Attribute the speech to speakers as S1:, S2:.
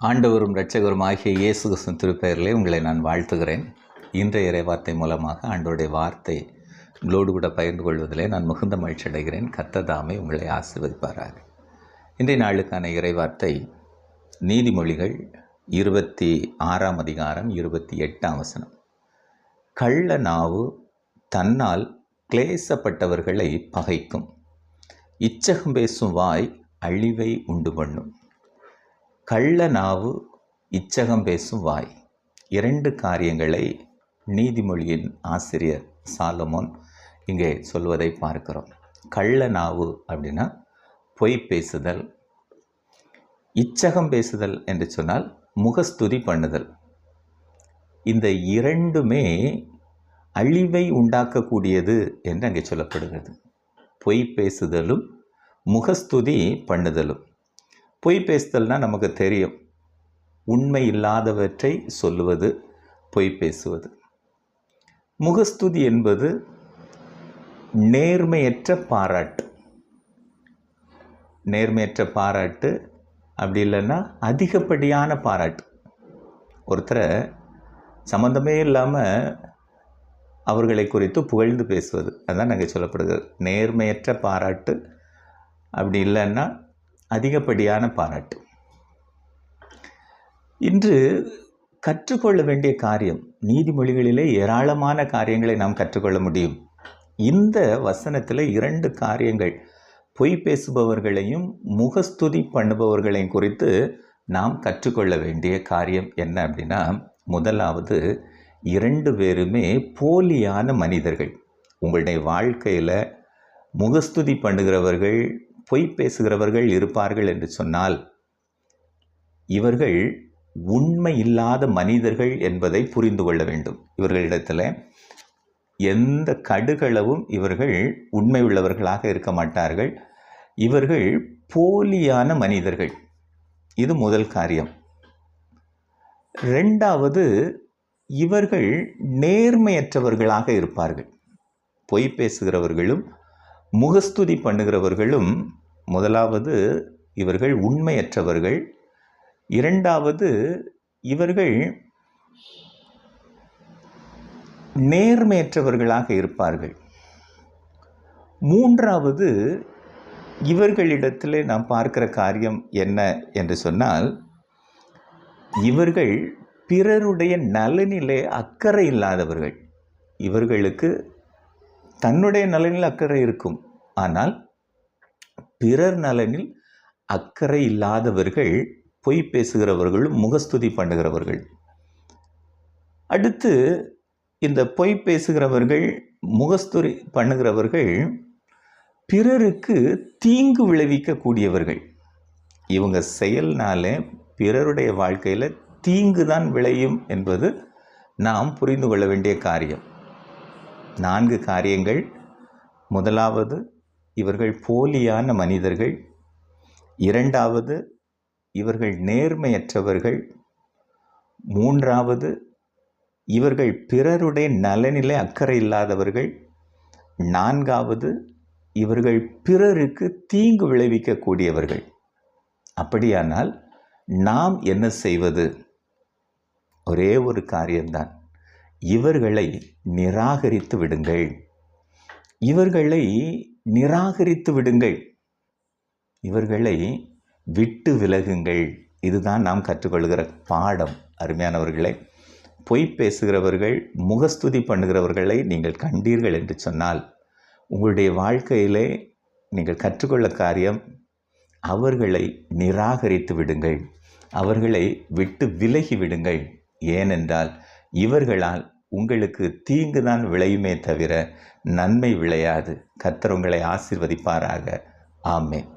S1: ஆண்டவரும் இரட்சகரும் ஆகிய இயேசு கிறிஸ்துவின் திருப்பெயரிலே உங்களை நான் வாழ்த்துகிறேன். இன்றைய இறைவார்த்தை மூலமாக ஆண்டோடைய வார்த்தை உங்களோடு கூட பகிர்ந்து கொள்வதிலே நான் மிகுந்த மகிழ்ச்சி அடைகிறேன். கத்ததாமே உங்களை ஆசீர்வதிப்பாராக. இன்றைய நாளுக்கான இறைவார்த்தை நீதிமொழிகள் இருபத்தி ஆறாம் அதிகாரம் இருபத்தி எட்டாம் வசனம். கள்ள நாவு தன்னால் கிளேசப்பட்டவர்களை பகைக்கும். இச்சகம் பேசும் வாய் அழிவை உண்டு பண்ணும். கள்ள நாவு இச்சகம் பேசும் வாய். இரண்டு காரியங்களை நீதிமொழியின் ஆசிரியர் சாலமோன் இங்கே சொல்வதை பார்க்கிறோம். கள்ள நாவு அப்படின்னா பொய் பேசுதல் இச்சகம் பேசுதல் என்று சொன்னால் முகஸ்துதி பண்ணுதல். இந்த இரண்டுமே அழிவை உண்டாக்கக்கூடியது என்று அங்கே சொல்லப்படுகிறது. பொய் பேசுதலும் முகஸ்துதி பண்ணுதலும். பொய் பேசுதல்னால் நமக்கு தெரியும். உண்மை இல்லாதவற்றை சொல்லுவது பொய் பேசுவது. முகஸ்துதி என்பது நேர்மையற்ற பாராட்டு. நேர்மையற்ற பாராட்டு அப்படி இல்லைன்னா அதிகப்படியான பாராட்டு. ஒருத்தரை சம்மந்தமே இல்லாமல் அவர்களை குறித்து புகழ்ந்து பேசுவது. அதுதான் நாங்கள் சொல்லப்படுகிறது. நேர்மையற்ற பாராட்டு அப்படி இல்லைன்னா அதிகப்படியான பாராட்டு. இன்று கற்றுக்கொள்ள வேண்டிய காரியம் நீதிமொழிகளிலே ஏராளமான காரியங்களை நாம் கற்றுக்கொள்ள முடியும். இந்த வசனத்தில் இரண்டு காரியங்கள் பொய் பேசுபவர்களையும் முகஸ்துதி பண்ணுபவர்களையும் குறித்து நாம் கற்றுக்கொள்ள வேண்டிய காரியம் என்ன அப்படின்னா முதலாவது இரண்டு பேருமே போலியான மனிதர்கள். உங்களுடைய வாழ்க்கையில் முகஸ்துதி பண்ணுகிறவர்கள் பொய் பேசுகிறவர்கள் இருப்பார்கள் என்று சொன்னால் இவர்கள் உண்மை இல்லாத மனிதர்கள் என்பதை புரிந்து கொள்ள வேண்டும். இவர்களிடத்தில் எந்த கடுகளவும் இவர்கள் உண்மை உள்ளவர்களாக இருக்க மாட்டார்கள். இவர்கள் போலியான மனிதர்கள். இது முதல் காரியம். ரெண்டாவது இவர்கள் நேர்மையற்றவர்களாக இருப்பார்கள். பொய் பேசுகிறவர்களும் முகஸ்துதி பண்ணுகிறவர்களும் முதலாவது இவர்கள் உண்மையற்றவர்கள் இரண்டாவது இவர்கள் நேர்மையற்றவர்களாக இருப்பார்கள். மூன்றாவது இவர்களிடத்தில் நாம் பார்க்கிற காரியம் என்ன என்று சொன்னால் இவர்கள் பிறருடைய நலனிலே அக்கறை இல்லாதவர்கள். இவர்களுக்கு தன்னுடைய நலனில் அக்கறை இருக்கும். ஆனால் பிறர் நலனில் அக்கறை இல்லாதவர்கள் பொய் பேசுகிறவர்களும் முகஸ்துதி பண்ணுகிறவர்கள். அடுத்து இந்த பொய் பேசுகிறவர்கள் முகஸ்துரி பண்ணுகிறவர்கள் பிறருக்கு தீங்கு விளைவிக்கக்கூடியவர்கள். இவங்க செயல்னால பிறருடைய வாழ்க்கையில் தீங்கு தான் விளையும் என்பது நாம் புரிந்து கொள்ள வேண்டிய காரியம். நான்கு காரியங்கள். முதலாவது இவர்கள் போலியான மனிதர்கள். இரண்டாவது இவர்கள் நேர்மையற்றவர்கள். மூன்றாவது இவர்கள் பிறருடைய நலனிலே அக்கறை இல்லாதவர்கள். நான்காவது இவர்கள் பிறருக்கு தீங்கு விளைவிக்கக்கூடியவர்கள். அப்படியானால் நாம் என்ன செய்வது? ஒரே ஒரு காரியம்தான். இவர்களை நிராகரித்து விடுங்கள். இவர்களை நிராகரித்து விடுங்கள். இவர்களை விட்டு விலகுங்கள். இதுதான் நாம் கற்றுக்கொள்கிற பாடம் அருமையானவர்களை. பொய் பேசுகிறவர்கள் முகஸ்துதி பண்ணுகிறவர்களை நீங்கள் கண்டீர்கள் என்று சொன்னால் உங்களுடைய வாழ்க்கையிலே நீங்கள் கற்றுக்கொள்ள காரியம் அவர்களை நிராகரித்து விடுங்கள். அவர்களை விட்டு விலகி விடுங்கள். ஏனென்றால் இவர்களால் உங்களுக்கு தீங்கு தான் விளையுமே தவிர நன்மை விளையாது. கத்தர் உங்களை ஆசிர்வதிப்பாராக. ஆமே